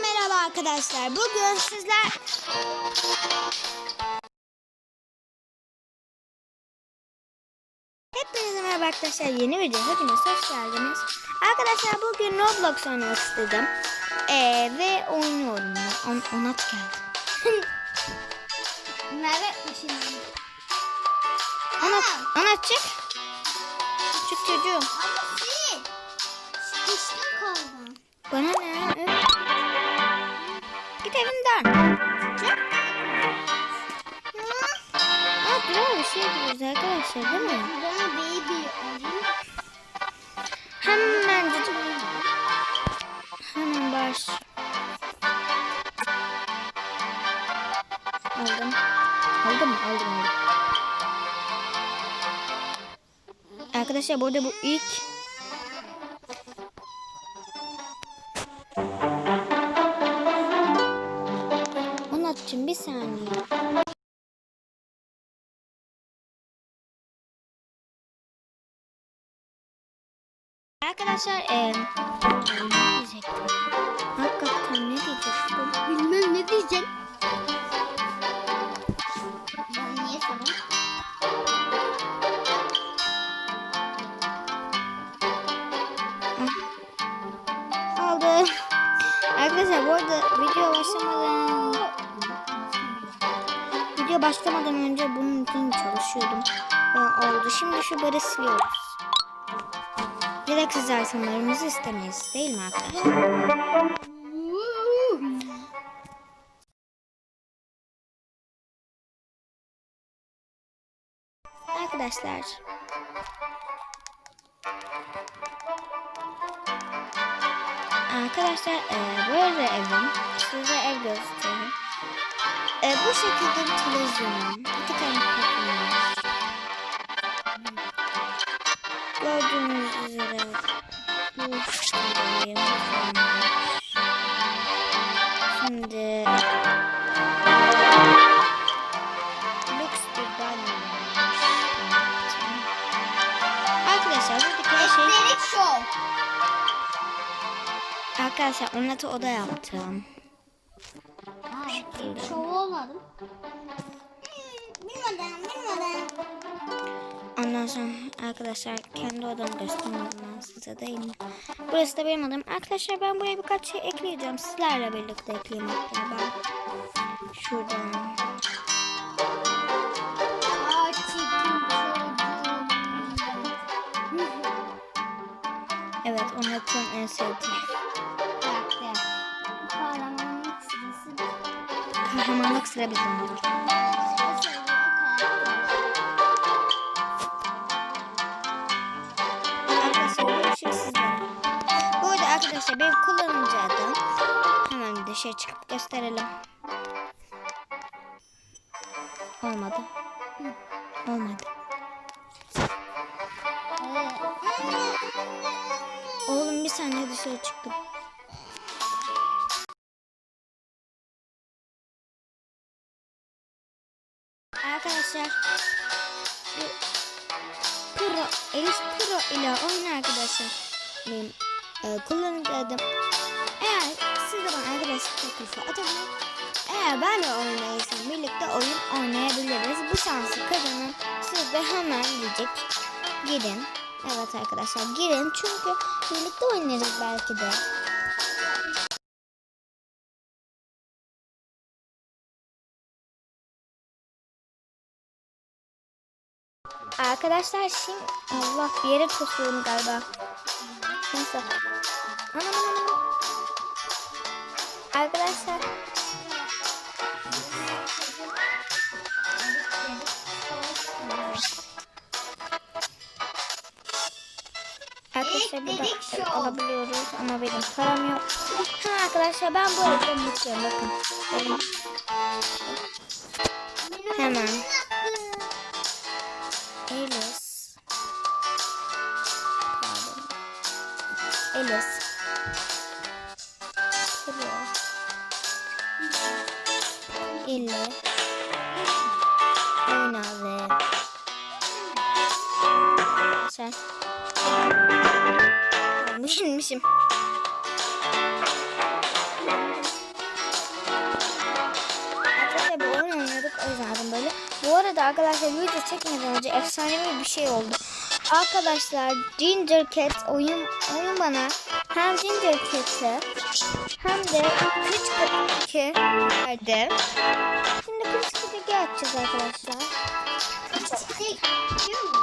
merhaba arkadaşlar. Bugün sizler... Hepinize merhaba arkadaşlar. Yeni video hepiniz hoş geldiniz. Arkadaşlar bugün Roblox oynamak istedim. Ee, ve oynuyorum. On, onat geldi. Merve ışınlandı. Onat, onat çık. Çık çocuğum. Ama sil. Sıkıştın kaldın. Bana ne? Öf. Git evinden. Çık. Aa, güzel bir şey yapıyoruz arkadaşlar değil mi? Bana baby alayım. Hemen dedim. Hemen baş. Aldım. Aldım? Aldım aldım. Arkadaşlar burada bu ilk Onatçım bir saniye. Arkadaşlar eee ne diyecektim? Hakikaten ne diyecektim? Bilmem ne diyeceksin. Ben niye sana? Aldım. Arkadaşlar bu arada video başlamadan video başlamadan önce bunun için çalışıyordum. Ve oldu. Şimdi şu barı siliyoruz. Gereksiz itemlarımızı istemeyiz. Değil mi arkadaşlar? Arkadaşlar. Arkadaşlar e, böyle evim. Size. E, bu şekilde bir televizyonum. İki tane kapım var. Gördüğünüz üzere bu şekilde. Şimdi lüks bir banyo. Arkadaşlar buradaki her şey. Arkadaşlar onlatı oda yaptım. Olmadım. Bilmeden, bilmeden. Ondan sonra arkadaşlar kendi odamı göstermem ben size değil mi? Burası da benim odam. Arkadaşlar ben buraya birkaç şey ekleyeceğim. Sizlerle birlikte ekleyeyim hatta ben. Şuradan. Çirkin Evet onlatın en sevdiği. Kahramanlık sıra bizim olur. Bu arada arkadaşlar benim kullanıcı adım. Hemen bir dışarı çıkıp gösterelim. Olmadı. Olmadı. Oğlum bir saniye dışarı çıktım. Arkadaşlar Pro, Elif Pro ile oyun arkadaşlar. Benim e, kullanıcı adım. Eğer siz de bana arkadaşlık teklifi atabilir. Eğer ben de oynaysam birlikte oyun oynayabiliriz. Bu şansı kazanın. Siz de hemen diyecek. Girin. Evet arkadaşlar girin çünkü birlikte oynarız belki de. Arkadaşlar şimdi Allah bir yere tosluyorum galiba. Neyse. Anam anam anam. Arkadaşlar. Arkadaşlar burada Dedik şu. ev alabiliyoruz ama benim param yok. Ha arkadaşlar ben bu evde mutluyum bakın. Benim hemen Elis. Pardon. Elis. Pro. Elle. Oyna ve. Sen. Beğenmişim. arada arkadaşlar video çekmeden önce efsanevi bir şey oldu. Arkadaşlar Ginger Cat oyun, oyun bana hem Ginger Cat'i hem de Kılıç Cat'i verdi. Şimdi Kılıç Cat'i açacağız arkadaşlar. Kılıç